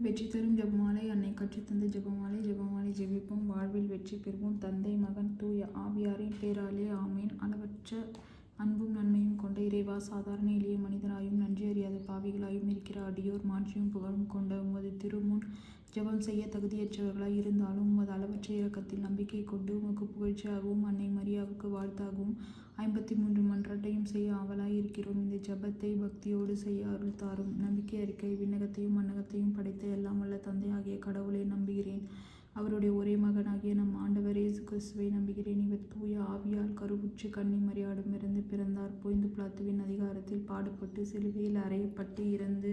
வெற்றி தரும் ஜெபமாலை. அன்னை கற்றுத்தந்த ஜெபமாலை. ஜபமாலை ஜெபிப்போம். வாழ்வில் வெற்றி பெறுவோம். தந்தை மகன் தூய ஆவியாரின் பேராலே. ஆமேன். அளவற்ற அன்பும் நன்மையும் கொண்ட இறைவா சாதாரண எளிய மனிதராயும் நன்றி அறியாத பாவிகளாயும் இருக்கிற அடியோர் மாற்றியும் புகழும் கொண்ட உமது திருமுன் ஜெபம் செய்ய தகுதியற்றவர்களாய் இருந்தாலும் உமது அளவற்ற இறக்கத்தில் நம்பிக்கை கொண்டு உமக்கு புகழ்ச்சியாகவும் அன்னை மரியாவுக்கு வாழ்த்தாகவும் ஐம்பத்தி மூன்று மன்றாட்டையும் செய்ய ஆவலாய் இருக்கிறோம். இந்த ஜெபத்தை பக்தியோடு செய்ய அருள் தாரும். நம்பிக்கை அறிக்கை விண்ணகத்தையும் மன்னகத்தையும் படைத்த எல்லாம் வல்ல தந்தையாகிய கடவுளை நம்புகிறேன். அவருடைய ஒரே மகனாகிய நம் ஆண்டவர் இயேசு கிறிஸ்துவை நம்புகிறேன். இவர் தூய ஆவியால் கருவுற்று கன்னி மரியாடமிருந்து பிறந்தார். பொய்ந்து பிளாத்துவின் அதிகாரத்தில் பாடுபட்டு சிலுவையில் அறையப்பட்டு இறந்து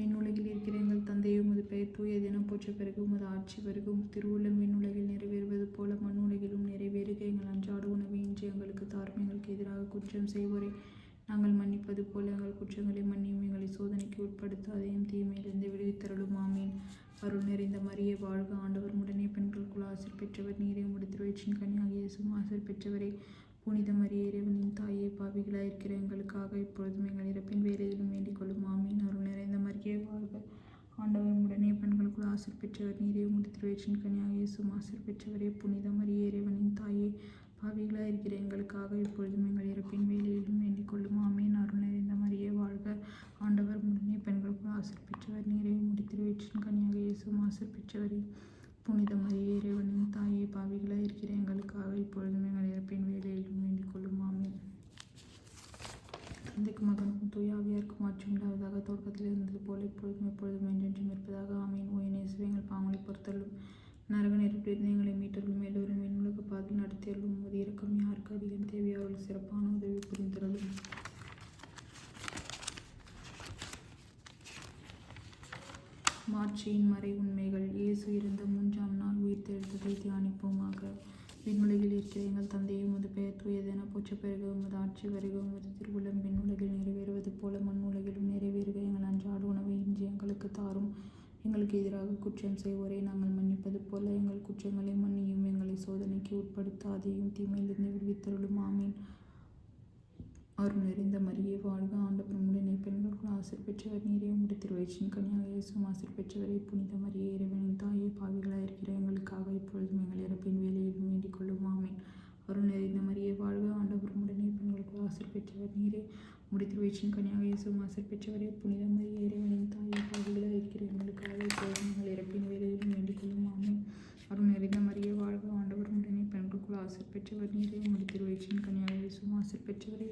விண்ணுலகில் இருக்கிற எங்கள் தந்தை உமது பெயர் தூய தினம் போற்ற பிறகு உமது ஆட்சி வருகும் திருவுள்ளம் விண்ணுலகில் நிறைவேறுவது போல மண்ணுலகிலும் நிறைவேறுக. எங்கள் அன்றாட உணவு இன்று எங்களுக்கு தாரும். எங்களுக்கு எதிராக குற்றம் செய்வோரை. நாங்கள் மன்னிப்பது போல எங்கள் குற்றங்களை மன்னியும். எங்களை சோதனைக்கு உட்படுத்தாதையும் தீமையிலிருந்து விடுவித்தருளும். ஆமீன். அருள் நிறைந்த மரியே வாழ்க. ஆண்டவர் உடனே பெண்களுக்குள் ஆசிர் பெற்றவர். நீரை முடித்து வயிற்றின் கனியாகிய சும் ஆசிர் பெற்றவரை. புனித மரிய இறைவனின் தாயே பாவிகளாக இருக்கிற எங்களுக்காக இப்பொழுதும் எங்கள் இறப்பின் வேலையிலும் வேண்டிக் கொள்ளும். ஆமீன். அருள் நிறைந்த மரியே வாழ்க. ஆண்டவர் உடனே பெண்களுக்குள் ஆசிர் பெற்றவர் நீரே. உண்டு திருவேற்றின் கனியாக இயேசும் ஆசிர் பெற்றவரே. புனித மரிய இறைவனின் தாயே பாவிகளாக இருக்கிற எங்களுக்காக இப்பொழுதும் எங்கள் இறப்பின் வேலையிலும் வேண்டிக் கொள்ளும். ஆமீன். அருள் நிறைந்த மரியே வாழ்க. ஆண்டவர் உடனே பெண்களுக்குள் ஆசிர் பெற்றவர் நீரே. முடித்து கனியாக இயேசும் ஆசிர் பெற்றவரே. புனித மரியே இறைவனின் தாயை பாவிகளாக இருக்கிற எங்களுக்காக இப்பொழுதும் எங்கள் இறப்பின் வேலையிலும் வேண்டிக் கொள்ளும். ஆமீன். தந்தைக்கு மகனுக்கும் தூயாவியாருக்கும் மாற்றம் இல்லாததாக தொடக்கத்தில் இருந்தது போல இப்பொழுதும் எப்பொழுதும் என்றென்றும் இருப்பதாக. ஆமீன். ஓய் எங்கள் பாவங்களை பொறுத்தள்ளும் நரக நெருப்பிலிருந்து எங்களை மீட்டர்களும் எல்லோரும் விண்ணுலக பாதையில் நடத்தியர்களும் உமது இறக்கம் யாருக்கு அதிகம்? தேவையோ அவர்கள் சிறப்பான உதவி புரிந்துள்ளது மாட்சியின் மறை உண்மைகள். இயேசு இருந்த மூன்றாம் நாள் உயிர்த்தெழுந்ததை தியானிப்போமாக. விண்ணுலகில் இருக்கிற எங்கள் தந்தையை உமது பெயர் தூயதென போற்ற பிறகு. உமது ஆட்சி வருக. உமது திருவுள்ளம் விண்ணுலகில் நிறைவேறுவது போல மண் உலகிலும் நிறைவேறுக. எங்கள் அன்றாட உணவை இன்று எங்களுக்கு தாரும். எங்களுக்கு எதிராக குற்றம் செய்வோரை நாங்கள் மன்னிப்பது போல எங்கள் குற்றங்களை மன்னியும். எங்களை சோதனைக்கு உட்படுத்தாதையும் தீமையிலிருந்து விடுவித்தருளும். ஆமீன். அருள் நிறைந்த மரியே வாழ்க ஆண்டவர் உடனே பெண்களுக்குள் ஆசிர் பெற்றவர் நீரே உடைய திருவயிற்றின் கனியாக இயேசும் ஆசிர் பெற்றவரை. புனித மரியே இறைவனின் தாயே பாவிகளாக இருக்கிற எங்களுக்காக இப்பொழுதும் எங்கள் இறப்பின் வேலையில் வேண்டிக் கொள்ளும். ஆமேன். அருள் நிறைந்த மரியே வாழ்க ஆண்டவர் உடனே பெண்களுக்குள் ஆசிர் பெற்றவர் நீரே உடைய திருவயிற்றின் கனியாக இயேசும் ஆசிர் பெற்றவரே. புனித மரியே இறைவனின் தாயே பாவிகளாக இருக்கிற எங்களுக்காக இப்பொழுதும் எங்கள் இறப்பின் வேலையில் வேண்டிக் கொள்ளும். ஆமேன். அருள் நிறைந்த மரியே வாழ்க ஆண்டவர் உடனே பெண்களுக்குள் ஆசிர் பெற்றவர் நீரே உடைய திருவயிற்றின் கனியாக வீசும் ஆசிர் பெற்றவரே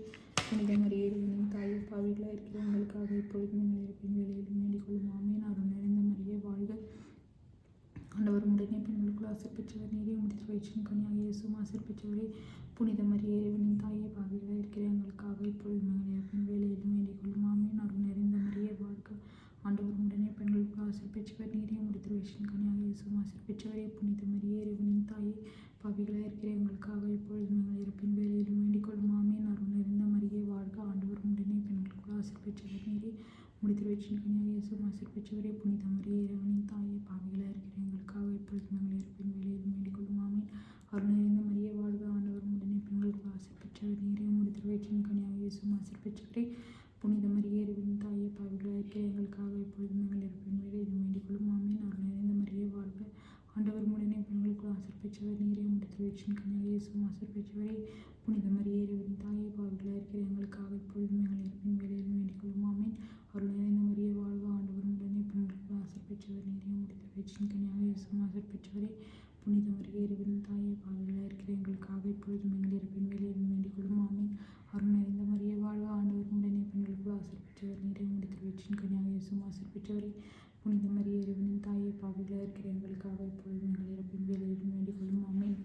புனித மரியே தாயை பாவிகளாக இருக்கிற உங்களுக்காக இப்பொழுதும் எங்கள் இருப்பின் வேலையிலும் வேண்டிக் ஆமீன். அருள் நிறைந்த மரியே வாழ்க ஆண்டவர் உடனே பெண்களுக்குள் ஆசை பெற்றவர் நீரே முடித்து வயிற்றின் கனியாக இயேசும் ஆசை பெற்றவரே புனித மரியே இறைவனின் தாயை பாவிகளாக இருக்கிற எங்களுக்காக இப்பொழுதும் எங்கள் இருப்பின் வேலையிலும் வேண்டிக் கொள்ளும் ஆமீன். அருள் நிறைந்த மரியே வாழ்க ஆண்டவர் உடனே பெண்களுக்கு ஆசை பெற்றவர் நீரே முடித்து வயிற்றின் கனியாக இயேசும் ஆசை பெற்றவரே புனித மரியே இறைவனின் தாயை பாவிகளாக இருக்கிற எங்களுக்காக இப்பொழுது நீங்கள் இருப்பின் வேலையிலும் வேண்டிக் கொள்ளும். ஆமீன். அருள் நிறைந்த மரியே வாழ்க ஆண்டவர் உடனே பெண்களுக்குள் ஆசிர் பெற்றவர் நீரே முடித்து வயிற்றின் கனியாக இயேசும் ஆசிர் பெற்றவரே புனித மரியே இறைவனின் தாயை பாவிகளாக இருக்கிற எங்களுக்காக இப்பொழுது எங்கள் இருப்பின் வேலையிலும் வேண்டிக் கொள்ளும். ஆமீன். அருள் நிறைந்த மரியே வாழ்க ஆண்டவர் உடனே பெண்களுக்கு ஆசிர் பெற்றவர் நீரே முடித்து வயிற்றின் கனியாக இயேசும் ஆசிர் பெற்றவரே புனித மரியே இறைவனின் தாயை பாவிகளாக இருக்கிற எங்களுக்காக எப்பொழுதும் எங்கள் இருப்பின் வேலையிலும் வேண்டிக் கொள்ளும் ஆமீன். அருள் நிறைந்த மரியே வாழ்க. ஆண்டவர் உடனே பெண்களுக்குள் ஆசர் பெற்றவர். நீரே முடித்து வயிற்றின் கனியாக ஆசர் பெற்றவரே. புனித மரியே இறைவனின் தாயை பாவிகளாக இருக்கிற எங்களுக்காக எப்பொழுதும் எங்கள் இருப்பின் வேலையிலும் வேண்டிக் கொள்ளும் ஆமீன். அருள் நிறைந்த மரியே வாழ்க ஆண்டவர் உடனே பெண்களுக்குள் ஆசிர் பெற்றவர் நீரே முடித்து கனியாக பெற்றவரே புனித மரியே இறைவனின் தாயை பாவிகளாக இருக்கிற எங்களுக்காக இப்பொழுதும் எங்கள் இருப்பின் வேலையிலும் வேண்டிக் கொள்ளும் ஆமீன். அருண் நிறைந்த மரியே வாழ்வ ஆண்டவர் உடனே பெண்களுக்குள் ஆசர் பெற்றவர் நீரை. முடித்து வெற்றின் கனியாக இயேசும் பெற்றவரே புனித மரிய இறைவனின் தாயை பாவிகளாக இருக்கிற எங்களுக்காக இப்பொழுதும் எங்கள் இறப்பின் வேலையில் வேண்டிக் கொள்ளும் ஆமீன்.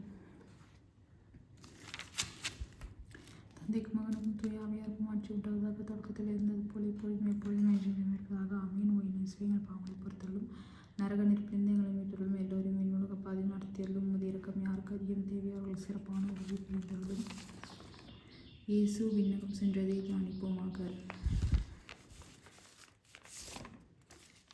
தந்தைக்கு மகனுக்கும் தூய ஆவியாருக்கும் ஆட்சி உண்டாவதாக தொடக்கத்தில் இருந்தது போல இப்பொழுதும் எப்பொழுதும் இருப்பதாக. ஆமீன். ஓய் நிச்சயங்கள் பாவங்களை நரக நெருப்பிலிருந்து எங்களை மீட்டுள்ளும். எல்லோரும் என்னுலக பாதி நடத்தியல்லும் உமது இறக்கம் யாருக்கு? அதிகம் தேவையோ அவர்கள் சிறப்பான உதவி புரிந்தருளும் இயேசு விண்ணகம் சென்றதை தியானிப்போமாக.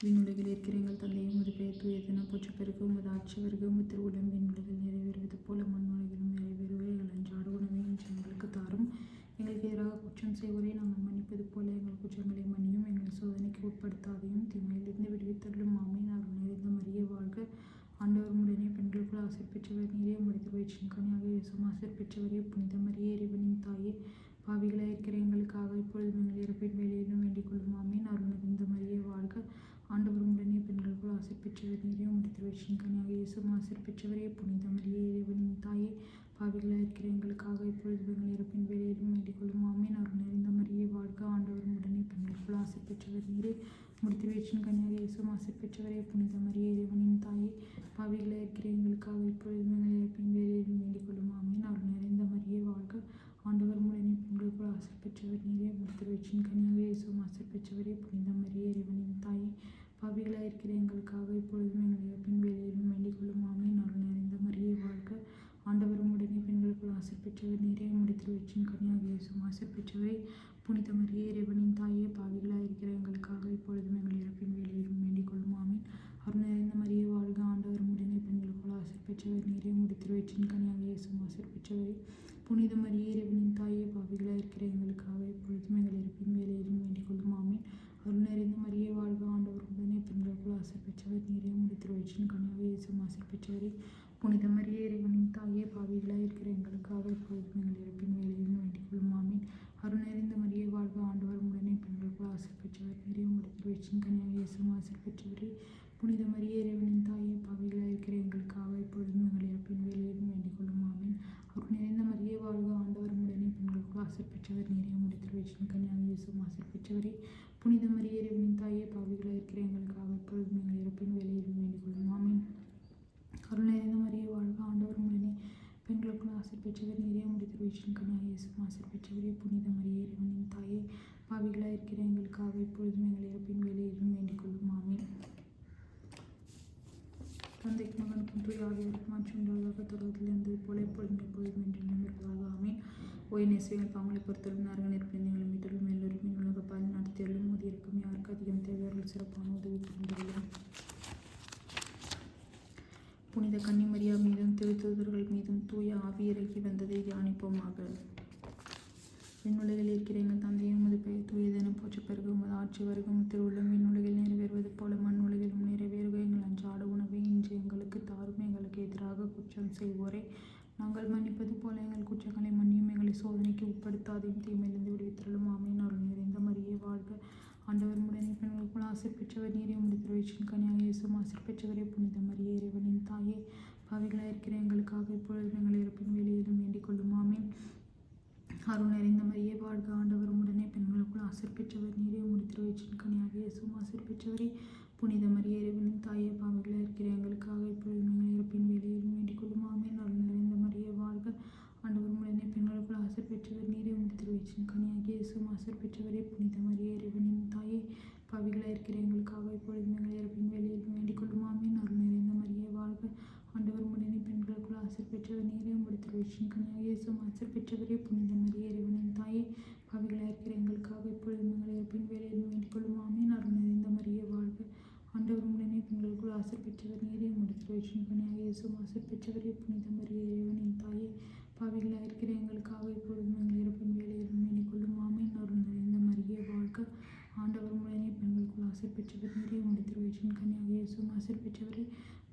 விண்ணுலகில் இருக்கிற எங்கள் தந்தையும் உமது பெயர் தூயதென போற்ற பிறகு உமது ஆட்சி வருக. உமது திருவுளம் விண்ணுலகில் நிறைவேறுவது போல மண்ணுலகிலும் நிறைவேறுவே. எங்கள் அன்றாட உணவை இன்று எங்களுக்கு தாரும். எங்களுக்கு எதிராக குற்றம் செய்வோரை நாங்கள் மன்னிப்பது போல எங்கள் குற்றங்களை மன்னியும். எங்களை சோதனைக்கு உட்படுத்தாதையும் தீமையிலிருந்து விடுவித்தருளும். ஆமீன். மரியே ஆண்டவர் உடனே பெண்களுக்குள் ஆசிர் பெற்றவர் நீரே முடித்து வயிற்றின் கனியாக இயேசும் ஆசிர் பெற்றவரே புனித மரியே இறைவனின் தாயே. பாவிகளாக இருக்கிற எங்களுக்காக இப்பொழுது நீங்கள் இறப்பின் வேலையிலும் வேண்டிக் கொள்ளுமாமே நான் அருள் நிறைந்த மரியே வாழ்க. ஆண்டவர் உடனே பெண்களுக்குள் ஆசிர் பெற்றவர் நீரே முடித்து வயிற்றின் கனியாக இயேசும் ஆசிர் பெற்றவரே புனித மரியே இறைவனின் தாயே. பாவிகளாக இருக்கிற எங்களுக்காக இப்பொழுது நீங்கள் இறப்பின் வேலையிலும் வேண்டிக் கொள்ளுமாமே நான் நிறைந்த மரியே வாழ்க. ஆண்டவர் உடனே பெண்களுக்குள் ஆசை பெற்றவர் நீரே முடித்து வீச்சின் கனியாக இயேசு ஆசிர் பெற்றவரே புனித மரிய இறைவனின் தாயே பாவிகளாக இருக்கிற எங்களுக்காக இப்பொழுது எங்கள் வேலையில் வேண்டிக் கொள்ளும். ஆமீன். அவர் நிறைந்த மரியே வாழ்க. ஆண்டவர் உடனே பெண்களுக்குள் ஆசை பெற்றவர் நீரே முடித்து வயிற்றின் கனியாக இயேசு ஆசிர் பெற்றவரே புனித மரிய இறைவனின் தாயே பாவிகளாக இருக்கிற எங்களுக்காக இப்பொழுதும் எங்கள் இறப்பின் வேலையிலும் வேண்டிக் கொள்ளும். ஆமீன். அவர் நிறைந்த மரியே வாழ்க. ஆண்டவரும் உடனே பெண்களுக்குள் ஆசை பெற்றவர் நீரே முடித்து வயிற்றின் கனியாக இயேசும் ஆசிர் பெற்றவரை புனித மரியே இறைவனின் தாயே பாவிகளாக இருக்கிற எங்களுக்காக இப்பொழுதும் எங்கள் இறப்பின் வேலையிலும் வேண்டிக் கொள்ளும் ஆமீன். அவர் நிறைந்த மரியே வாழ்க. ஆண்டவர் உடனே பெண்களுக்குள் ஆசிர் பெற்றவர் நீரே முடித்து வயிற்றின் கனியாக இயேசும் ஆசை பெற்றவரை புனித மரியே இறைவனின் தாயே பாவிகளாக இருக்கிற எங்களுக்காக இப்பொழுதும் எங்கள் இறப்பின் வேலையிலும் வேண்டிக் கொள்ளும் ஆமீன். அருள் நிறைந்த மரியே வாழ்க. ஆண்டவர் உடனே பெண்களுக்குள் ஆசை பெற்றவர் நீரே முடித்து கனியாக இயேசும் ஆசை பெற்றவரே புனித மரியே இறைவனின் தாயே பாவிகளாக இருக்கிற எங்களுக்காக இப்பொழுதும் எங்கள் இறப்பின் வேலையிலும் வேண்டிக் கொள்ளும். ஆமீன். அருள் நிறைந்த மரியே வாழ்க ஆண்டவர் உடனே பெண்களுக்குள் ஆசை பெற்றவர் நிறைய முடித்து வயிற்றின் கனியாக இயேசும் ஆசிர் பெற்றவரே. புனித மரியே இறைவனின் தாயே பாவிகளாக இருக்கிற எங்களுக்காக இப்பொழுதும் எங்கள் இறப்பின் வேலையிலும் வேண்டிக் கொள்ளும். ஆமீன். அருள் நிறைந்த மரியே வாழ்க ஆண்டவர் உடனே பெண்களுக்குள் ஆசை பெற்றவர் நிறைய முடித்து வயிற்றின் கனியாக இயேசும் ஆசை பெற்றவரே. புனித மரியே இறைவனின் தாயே பாவிகளாக இருக்கிற எங்களுக்காக இப்பொழுதும் எங்கள் இறப்பின் வேலையிலும் வேண்டிக் கொள்ளும். ஆமீன். கருணை நிறைந்த மரியே வாழ்க ஆண்டவர் உடனே பெண்களுக்குள் ஆசிர் பெற்றவர் நீரே முடித்து வயிற்றின் கனியாக இயேசும் ஆசிர் பெற்றவரே. புனித மரியே இறைவனின் தாயே பாவிகளாக இருக்கிற எங்களுக்காக இப்பொழுதும் எங்கள் இறப்பின் வேலையிலும் வேண்டிக் கொள்ளும். ஆமீன். தந்தைக்கு மகனுக்கும் தூய் ஆகியோருக்கு மாற்றி உண்டாவதாக தொடர்பில் இருந்தது போல எப்பொழுதும் எப்பொழுதும் என்று நினைப்பதாக ஆமீன். ஓய் நெசுவைகள் பாவங்களை பொறுத்தலும் நரக எங்களை மீட்டலும் எல்லோருமே உலக பாதி நடத்தியலும் மோதி இருக்கும். யாருக்கு அதிகம் தேவையார்கள் சிறப்பான உதவி புரிந்துள்ளோம் புனித கன்னிமரியா மீதும் திருத்தூதர்கள் மீதும் தூய ஆவி இறங்கி வந்ததை தியானிப்போமாக. விண்ணுலகில் இருக்கிற எங்கள் தந்தையும் உமது பெயர் தூயதென போற்ற பிறகு உமது ஆட்சி வருகும் திருவுள்ளம் விண்ணுலகில் நிறைவேறுவது போல மண் உலகிலும் நிறைவேறுக. எங்கள் அன்றாட உணவை இன்று எங்களுக்கு தாரும் எங்களுக்கு எதிராக குற்றம் செய்வோரை. நாங்கள் மன்னிப்பது போல எங்கள் குற்றங்களை மன்னியும் எங்களை சோதனைக்கு உட்படுத்தாதையும் தீமையிலிருந்து விடுவித்தருளும். ஆமையின் அருள் நிறைந்த மரியே வாழ்க. ஆண்டவர் உடனே பெண்களுக்குள் ஆசிர் பெற்றவர் நீரே முடித்து வயிற்றின் கனியாக இயேசும் ஆசிர் பெற்றவரே புனித மரிய இறைவனின் தாயே. பாவிகளாக இருக்கிற எங்களுக்காக இப்பொழுது எங்கள் இறப்பின் வேலையிலும் வேண்டிக் கொள்ளும் ஆமீன். அருள் நிறைந்த மரியே வாழ்க ஆண்டவர் உடனே பெண்களுக்குள் ஆசிர் பெற்றவர் நீரே முடித்து வயிற்றின் கனியாக இயேசும் ஆசிர் பெற்றவரே புனித மரிய இறைவனின் தாயே பாவிகளாக இருக்கிற எங்களுக்காக இப்பொழுது எங்கள் இறப்பின் வேலையிலும் வேண்டிக் கொள்ளும் ஆமீன் அருள் நிறைந்த மரியே வாழ்க ஆண்டவர் உடனே பெண்களுக்குள் ஆசிர் பெற்றவர் நீரே உமது திருவயிற்றின் கனியாக இயேசும் பெற்றவரே புனித மரியே இறைவனின் தாயே பாவிகளாக இருக்கிற எங்களுக்காக இப்பொழுது எங்கள் இறப்பின் வேலையிலும் வேண்டிக் கொள்ளுமாமே ஆமீன். அருள் நிறைந்த மரியே வாழ்க. ஆண்டவர் உடனே பெண்களுக்குள் ஆசர் பெற்றவர் நீரே உமது திருவயிற்றின் கனியாக இயேசும் பெற்றவரே புனித மரியே இறைவனின் தாயே பாவிகளாக இருக்கிற எங்களுக்காக இப்பொழுது எங்கள் இறப்பின் வேலையில் வேண்டிக் கொள்ளுமாமே அருள் நிறைந்த மரியே வாழ்க. ஆண்டவர் உடனே பெண்களுக்குள் ஆசர் பெற்றவர் நீரே முடித்து வயிற்றின் கனியாக இயேசு ஆசிர் பெற்றவரே புனித மரியே இறைவனின் தாயே பாவிகளாக இருக்கிற எங்களுக்காக இப்பொழுதும் எங்கள் இறப்பின் வேலையிலும் வேண்டிக் கொள்ளும் ஆமீன். அருள் நிறைந்த மருகிய வாழ்க. ஆண்டவர் முழனே பெண்களுக்குள் ஆசை பெற்றவர் நிறைய முடித்து வயிற்றின் கனியாக இயேசும் ஆசை பெற்றவரை.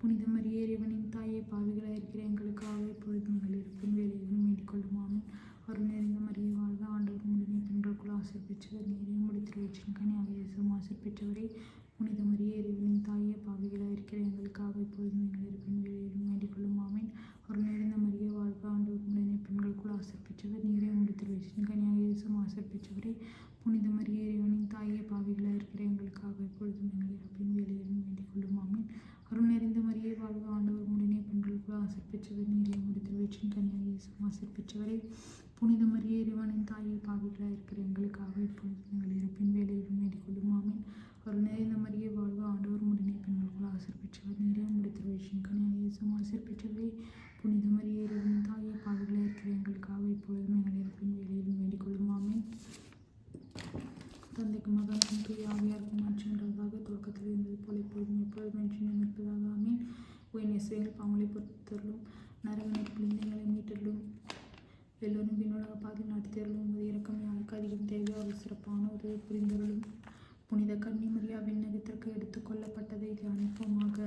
புனித மரிய இறைவனின் தாயே பாவிகளாக இருக்கிற எங்களுக்காக இப்பொழுதும் எங்கள் இறப்பின் வேலையிலும் வேண்டிக் கொள்ளும் ஆமீன். அருள் நிறைந்த மரிய வாழ்க. ஆண்டவர் முழனே பெண்களுக்குள் ஆசை பெற்றவர் நிறைய முடித்து வயிற்றின் கனியாக இயேசும் ஆசை பெற்றவரே. புனித மரிய இறைவனின் தாயே பாவிகளாக இருக்கிற எங்களுக்காக இப்பொழுது எங்கள் இறப்பின் வேலையிலும் வேண்டிக் கொள்ளும் ஆமீன் அருள் நிறைந்த மரியே வாழ்க ஆண்டவர் உடனே பெண்களுக்குள் ஆசிர் பெற்றவர் நீரே முடித்து வயிற்றின் கனியாக இயேசும் புனித மரியே இறைவனின் தாயே பாவிகளாக இருக்கிற எங்களுக்காக எப்பொழுதும் எங்களை இறப்பின் வேலையிலும் வேண்டிக் கொள்ளும். ஆமீன். அருள் நிறைந்த மரியே வாழ்க ஆண்டவர் முடினே பெண்களுக்குள் ஆசிர் நீரை நீரே முடித்து வயிற்றின் கனியாக இயேசுவும் புனித மரியே இறைவனின் தாயை பாவிகளாக இருக்கிற எங்களுக்காக எப்பொழுதும் எங்களை இறப்பின் வேலையிலும் வேண்டிக் கொள்ளும். ஆமீன். அருள் நிறைந்த மரியே வாழ்வு ஆண்டவர் முடினை பெண்களுக்குள் ஆசிர் நீரை முடித்து வயிற்றின் கனியாக இயேசுவும் ஆசிர் புனித மரியே இறைவனின் தாயை பாவிகளாக இருக்கிற எங்களுக்காக இப்பொழுதும் எங்களை இறப்பின் வேலையிலும் வேண்டிக் கொள்ளும். ஆமீன் தந்தைக்கு மகனுக்கும் தூய ஆவியாருக்கும் மாற்றி தொடக்கத்தில் இருந்தது போல இப்பொழுதும் எப்பொழுதும் என்று நினைப்பதாக ஆமீன் உயர்நேசு எங்கள் பாவங்களை பொறுத்தருளும் நரக எங்களை மீட்டருளும் எல்லோரும் பின்னோட பாதி நடத்தியருளும் உமது இறக்கம் யாருக்கு அதிகம் தேவையோ அவர் சிறப்பான உதவி புரிந்தருளும் புனித கன்னிமரியா விண்ணகத்திற்கு எடுத்துக்கொள்ளப்பட்டதை தியானிப்போமாக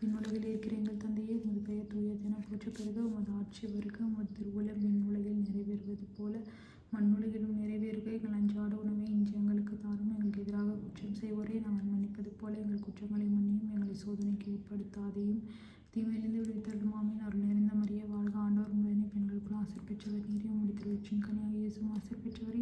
விண்ணுலகில் இருக்கிற எங்கள் தந்தையே உமது பெயர் தூயதென போற்ற பிறகு. உமது ஆட்சி வருக. உமது மின் விண்ணுலகில் நிறைவேறுவது போல மண்ணுலகிலும் நிறைவேறுக. எங்கள் அன்றாட உணவை இன்று எங்களுக்கு தாரும். எங்களுக்கு எதிராக குற்றம் செய்வோரை. நாங்கள் மன்னிப்பது போல எங்கள் குற்றங்களை மன்னியும். எங்களை சோதனைக்கு உட்படுத்தாதையும். தீமையிலிருந்து விடுவித்தருளும் ஆமீன் அருள் நிறைந்த மரியே வாழ்க ஆண்டவர். முழுவதனை பெண்களுக்குள் ஆசை பெற்றவர் நீரே முடித்தல் வச்சின் கனியாக இயேசும் ஆசை பெற்றவரை.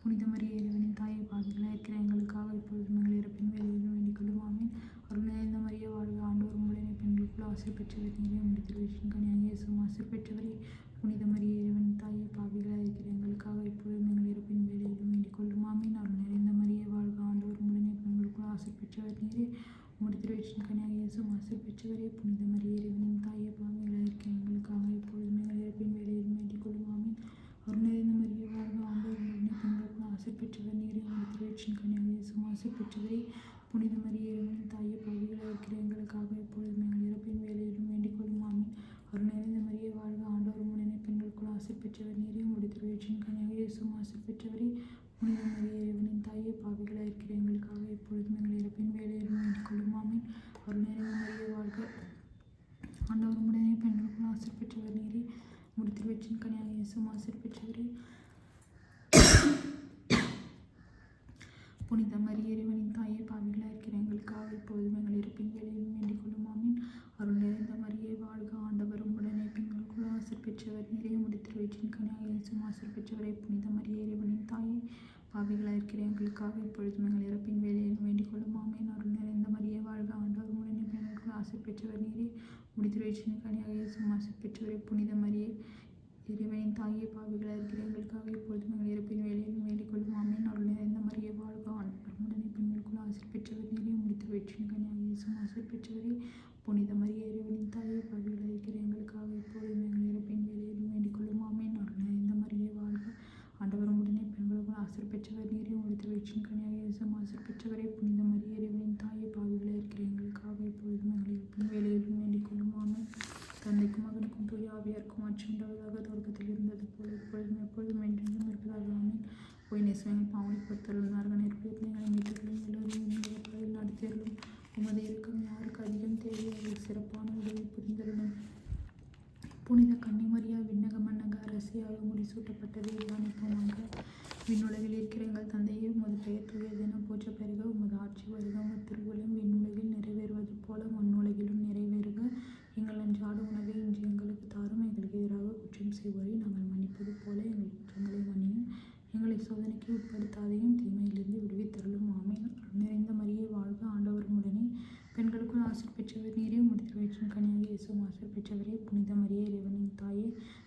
புனித மரிய இறைவனின் தாயை பாதிகளாக இருக்கிற எங்களுக்காக இப்பொழுதும் எங்கள் இறப்பின் வேலையிலும் வேண்டிக் கொள்ளும் ஆமீன். அருள் நிறைந்த மரியே வாழ்க ஆண்டவர். முழுவதனை பெண்களுக்குள் ஆசை பெற்றவர் நீரே முடித்தல் வச்சின் கனியாக இயேசும் ஆசை பெற்றவரை. புனித மரிய இறைவனின் தாயை பாவிகளாக இருக்கிற எங்களுக்காக இப்பொழுதும் எங்கள் இறப்பின் வேலையிலும் வேண்டிக் கொள்ளும் ஆமீன். அருள் நிறைந்த மரியே வாழ்க ஆண்டவர். முழுவதனை பெண்களுக்குள் ஆசை பெற்றவர் நீரே. உம்முடைய திருவயிற்றின் கனியாக ஆசை பெற்றவரே புனித மரியே இறைவனின் தாயை பாவிகளாக இருக்கிற எங்களுக்காக எப்பொழுதுமே எங்கள் இறப்பின் வேலையில் வேண்டிக் கொள்ளும். ஆமீன். அருள் மரியே வாழ்க ஆசை பெற்றவர் நீரே உம்முடைய திருவயிற்றின் கனியாக ஆசை பெற்றவரே புனித மரியே இறைவனின் தாயை பாவிகளாக இருக்கிற எங்களுக்காக எப்பொழுதுமே எங்கள் இறப்பின் வேலையிலும் வேண்டிக் கொள்ளும் ஆமீன் அருள் நிறைந்த மரியே வாழ்க ஆண்டவர் முடனே பெண்களுக்குள் ஆசை பெற்றவர் நீரே உம்முடைய திருவயிற்றின் கனியாக இயேசுவும் ஆசை பெற்றவரே புனித மரியே இறைவனின் தாயை பாவிகளாக இருக்கிற எங்களுக்காக இப்பொழுதும் எங்கள் இறப்பின் வேலையிலும் வேண்டிக் கொள்ளும் ஆமீன் அருள் நிறைந்த மரியே வாழ்க ஆண்டவர் முடனே பெண்களுக்குள் ஆசை பெற்றவர் நீரே உம்முடைய திருவயிற்றின் கனியாக இயேசுவும் ஆசை பெற்றவரே புனித மரியே இறைவனின் தாயை பாவிகளாக இருக்கிற எங்களுக்காக இப்பொழுதும் எங்கள் இறப்பின் வேலையிலும் வேண்டிக் கொள்ளும் ஆமீன் அருள் நிறைந்த மரியே வாழ்க ஆண்டவர் உடனே பெண்களுக்குள் ஆசை பெற்றவர் வயிற்றின் கனியாக இயேசும் ஆசை பெற்றவரை புனித மரிய இறைவனின் தாயை பாவிகளாக இருக்கிற எங்களுக்காக இப்பொழுதும் எங்கள் இறப்பின் வேலையிலும் வேண்டிக் கொள்ளும். ஆமீன். அருள் நிறைந்த மரிய வாழ்க ஆண்டவர். உடனே பெண்களுக்கு ஆசை பெற்றவர் நீரே. முடித்து வயிற்றின் கனியாக இயேசும் ஆசை பெற்றவரை புனித மரியே இறைவனின் தாயை பாவிகளாக இருக்கிற எங்களுக்காக இப்பொழுதும் எங்கள் இறப்பின் வேலையிலும் வேண்டிக் கொள்ளும். ஆமீன். அருள் நிறைந்த மரிய வாழ்க ஆண்டவர். உடனே பெண்களுக்குள் ஆசை பெற்றவர் நீரே. முடித்து வயிற்றின் கனியாக இயேசும் ஆசை பெற்றவரே புனித மரிய இறைவனின் தாயை பாவிகளாக இருக்கிற எங்களுக்காக இப்பொழுதும் எங்கள் இறப்பின் வேலையிலும் வேண்டிக் கொள்ளும் ஆமீன் அருள் நிறைந்த மரியே வாழ்க ஆண்டவர் உடனே பெண்களுக்குள் ஆசை பெற்றவர் நீரே முடித்து வயிற்றின் கனியாக இயேசுவும் ஆசை பெற்றவரே புனித மரியே இறைவனின் தாயை பாவிகளாக இருக்கிற எங்களுக்காக இப்பொழுதும் எங்கள் இறப்பின் வேலையிலும் வேண்டிக் கொள்ளும் ஆமீன் தந்தைக்கும் மகனுக்கும் தூய ஆவியாருக்கும் ஆட்சி உண்டாவதாக தொடக்கத்தில் இருந்தது போல இப்பொழுதும் எப்பொழுதும் என்றென்றும் இருப்பதாக ஆமீன் போய் நேசுவங்கள் பாவனை பொறுத்தருளும் நரக நெருப்பியத்தில் எங்களை மீட்டர்களும் எல்லோரும் உங்கள் நடத்தியர்களும் உமது இறக்கம் யாருக்கு அதிகம் தேவை அதில் சிறப்பான உதவி புரிந்தருளும் புனித கன்னிமரியா விண்ணக மன்னக அரசியாக முடிசூட்டப்பட்டதை தியானிப்போமாக விண்ணுலகில் இருக்கிற எங்கள் தந்தையை உமது பெயர் தூயதென போற்ற பெருக உமது ஆட்சி வருக. உமது திருவுளம் விண்ணுலகில் நிறைவேறுவது போல மண்ணுலகிலும் நிறைவேறுக. எங்கள் அன்றாட உணவை இன்று எங்களுக்கு தாரும். எங்களுக்கு எதிராக குற்றம் செய்வோரை நாங்கள் மன்னிப்பது போல எங்கள் குற்றங்களை மன்னியும். எங்களை சோதனைக்கு உட்படுத்தாதையும் தீமையிலிருந்து விடுவித்தருளும். ஆமை நிறைந்த மரியை வாழ்க ஆண்டவரும் உடனே பெண்களுக்குள் ஆசிர் பெற்றவர் நீரே. முடித்து வயிற்றின் கனியாக இயேசுவும் ஆசிர் பெற்றவரே. புனித மரியே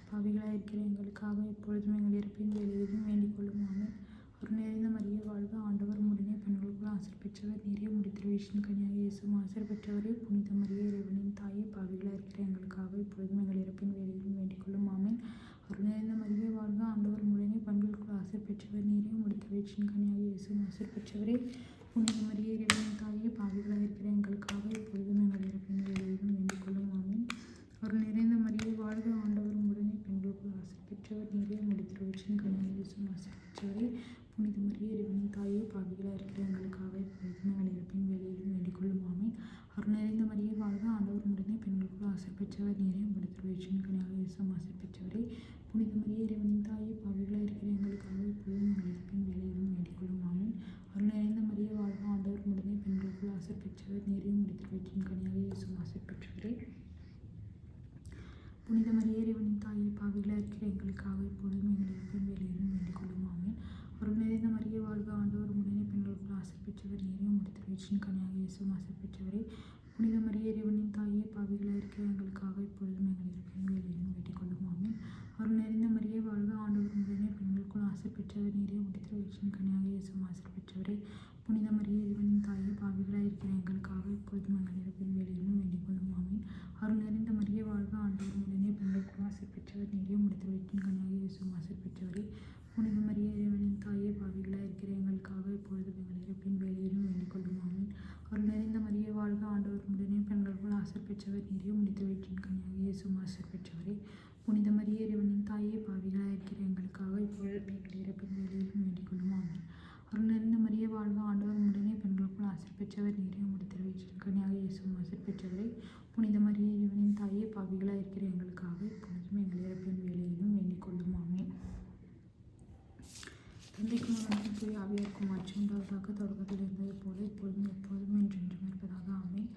பாவிகளாக இருக்கிற எங்களுக்காக எப்பொழுதும் எங்கள் இருப்பின் வேலையிலும் வேண்டிக் கொள்ளும். ஆமீன். ஒரு நிறைந்த மறிய வாழ்க. ஆண்டவர் உடனே பெண்களுக்குள் ஆசர் பெற்றவர். நிறைய முடித்து வயிற்றின் கனியாக இயேசும் ஆசர் பெற்றவரே புனித மறிய இறைவனின் தாயே பாவிகளாக இருக்கிற எங்களுக்காக எப்பொழுதும் எங்கள் இருப்பின் வேலையிலும் வேண்டிக் கொள்ளும். ஆமீன். ஒரு நிறைந்த மரியே வாழ்க. ஆண்டவர் உடனே பெண்களுக்குள் ஆசர் பெற்றவர். நிறைய முடித்து வயிற்றின் கனியாக இயேசும் ஆசர் பெற்றவரே புனித மரிய இறைவனின் தாயே பாவிகளாக இருக்கிற எங்களுக்காக எப்பொழுதும் எங்கள் இருப்பின் வேலையிலும் வேண்டிக் கொள்ளும். ஆமீன். ஒரு நிறைந்த மரியே வாழ்க ஆண்டவர் உடனே பெண்களுக்குள் ஆசை பெற்றவர் நீரே முடித்து வயிற்றின் கனியாக புனித மரிய இறைவனின் தாயே பாவிகளாக இருக்கிற எங்களுக்காக இப்பொழுதும் எங்கள் இறப்பின் வேலையிலும் வேண்டிக் கொள்ளும் அருள் நிறைந்த மரியே வாழ்க ஆண்டவர் முடிந்தே பெண்களுக்குள் ஆசை பெற்றவர் நீரே. முடித்து வயிற்றின் கனியாக இயேசுவும் ஆசை பெற்றவரே. புனித மரியே இறைவனின் தாயே பாவிகளாக இருக்கிற எங்களுக்காக இப்பொழுதும் எங்கள் இறப்பின் வேலையிலும் வேண்டிக்கொள்ளும். கொள்ளும் அருள் நிறைந்த மரியே வாழ்க ஆண்டவர் முடிந்தே பெண்களுக்குள் ஆசை பெற்றவர் நீரே. முடித்து வயிற்றின் கனியாக இயேசுவும் ஆசை பெற்றவரே. புனித மரியே இறைவனின் தாயை பாவிகளாக இருக்கிற எங்களுக்காக இப்பொழுதும் எங்கள் வேலையிலும் வேண்டிக் கொள்ளும் ஆமீன். நிறைந்த மரியே வாழ்க ஆண்டவர் முன்னே பெண்களுக்குள் ஆசை பெற்றவர் நீரே முடித்து முடித்து கனியாக இயேசும் ஆசை பெற்றவரே. புனித மரிய இறைவனின் தாயே பாவிகளாக இருக்கிற எங்களுக்காக இப்பொழுதும் எங்கள் இருப்பின் வேலையிலும் வேண்டிக் கொள்ளும். ஆமென். நிறைந்த மரியே வாழ்க ஆண்டவர் முன்னே பெண்களுக்குள் ஆசை பெற்றவர் நீரே முடித்து வயிற்றின் கனியாக இயேசும் ஆசை பெற்றவரே. புனித மரிய இறைவனின் தாயே பாவிகளாக இருக்கிற எங்களுக்காக இப்பொழுதும் எங்கள் இருப்பின் வேலையும் வேண்டிக் கொள்ளும் ஆமென் அருள் நிறைந்த மரியே வாழ்க ஆண்டவர் உடனே பெண்களுக்குள் ஆசை பெற்றவர் நீரே முடித்து வைக்கும் கண்ணாக இயேசு மாசு பெற்றவரே புனித மரிய இறைவனின் தாயே பாவிகளாக இருக்கிற எங்களுக்காக இப்பொழுது எங்கள் இறப்பின் வேலையிலும் வேண்டிக் கொள்ளும். அருள் நிறைந்த மரிய வாழ்க ஆண்டவர். உடனே பெண்களுக்குள் ஆசை பெற்றவர் நீரையும் முடித்து வயிற்றின் கண்ணாக இயேசு மாசு பெற்றவரே புனித மரிய இறைவனின் தாயே பாவிகளாக இருக்கிற எங்களுக்காக இப்பொழுது எங்கள் இறப்பின் வேலையிலும் வேண்டிக் கொள்ளும். அருள் நிறைந்த மரிய வாழ்க ஆண்டவர். உடனே பெண்களுக்குள் ஆசை பெற்றவர் நீரையும் முடித்து வயிற்றின் கனியாக இயேசு மாசு பெற்றவரே புனித மரிய இறைவனின் தாயே பாவிகளாக இருக்கிற எங்களுக்காக இப்பொழுதும் எங்கள் இறப்பின் வேலை வேண்டிக் கொள்ளும் ஆமென் தந்தைக்கும் மகனுக்கும் தூய ஆவியாருக்கும் ஆட்சி தொடக்கத்தில் இருந்தது போல இப்பொழுதும் எப்போதும் என்றென்றும் இருப்பதாக ஆமென்.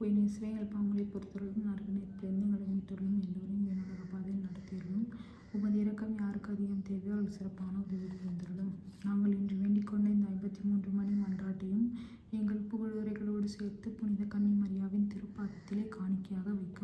உயிர் இஸ்ரேல் பாவங்களை பொறுத்தவரைக்கும் நரகணிலிருந்து எங்களை மீட்டுள்ளும் எல்லோரையும் என்னோட பாதையில் நடத்தியுள்ளும் உமது இறக்கம் யாருக்கு அதிகம் தேவையோ அவள் சிறப்பான உதவி புரிந்துள்ளோம் நாங்கள் இன்று வேண்டிக் கொண்ட இந்த ஐம்பத்தி மூன்று மணி மன்றாட்டையும் எங்கள் புகழுரைகளோடு சேர்த்து புனித கன்னி மரியாவின் திருப்பாதத்திலே காணிக்கையாக வைக்க